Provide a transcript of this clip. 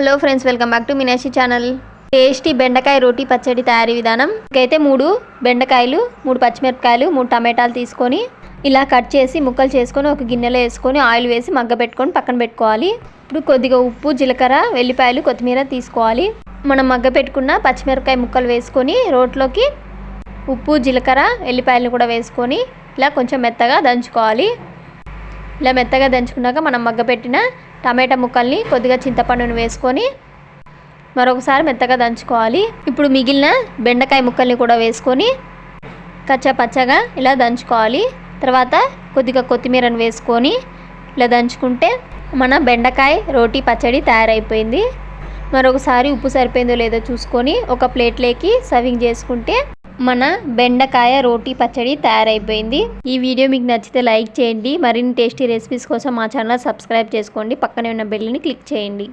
Hello friends welcome back to Meenakshi channel tasty బెండకాయ రోటీ పచ్చడి తయారీ విధానం. ఇకైతే మూడు బెండకాయలు మూడు పచ్చిమిరపకాయలు మూడు టమాటాలు తీసుకొని ఇలా కట్ చేసి ముక్కలు చేసుకొని ఒక గిన్నెలో వేసుకొని ఆయిల్ వేసి మగ్గ పెట్టుకొని పక్కన పెట్టుకోవాలి. ఇప్పుడు కొద్దిగా ఉప్పు జీలకర్ర వెల్లిపాయలు కొత్తిమీర తీసుకోవాలి. మనం మగ్గ పెట్టుకున్న పచ్చిమిరపకాయ ముక్కలు వేసుకొని రోట్లోకి ఉప్పు జీలకర్ర వెల్లిపాయలు కూడా వేసుకొని ఇలా కొంచెం మెత్తగా దంచుకోవాలి. ఇలా మెత్తగా దంచుకున్నాక మనం మగ్గపెట్టిన టమాటా ముక్కల్ని కొద్దిగా చింతపండును వేసుకొని మరొకసారి మెత్తగా దంచుకోవాలి. ఇప్పుడు మిగిలిన బెండకాయ ముక్కల్ని కూడా వేసుకొని కచ్చా పచ్చగా ఇలా దంచుకోవాలి. తర్వాత కొద్దిగా కొత్తిమీరను వేసుకొని ఇలా దంచుకుంటే మన బెండకాయ రోటీ పచ్చడి తయారైపోయింది. మరొకసారి ఉప్పు సరిపోయిందో లేదో చూసుకొని ఒక ప్లేట్లోకి సర్వింగ్ చేసుకుంటే మన బెండకాయ రోటీ పచ్చడి తయారైపోయింది. ఈ వీడియో మీకు నచ్చితే లైక్ చేయండి. మరిన్ని టేస్టీ రెసిపీస్ కోసం మా ఛానల్ సబ్స్క్రైబ్ చేసుకోండి. పక్కనే ఉన్న బెల్ని క్లిక్ చేయండి.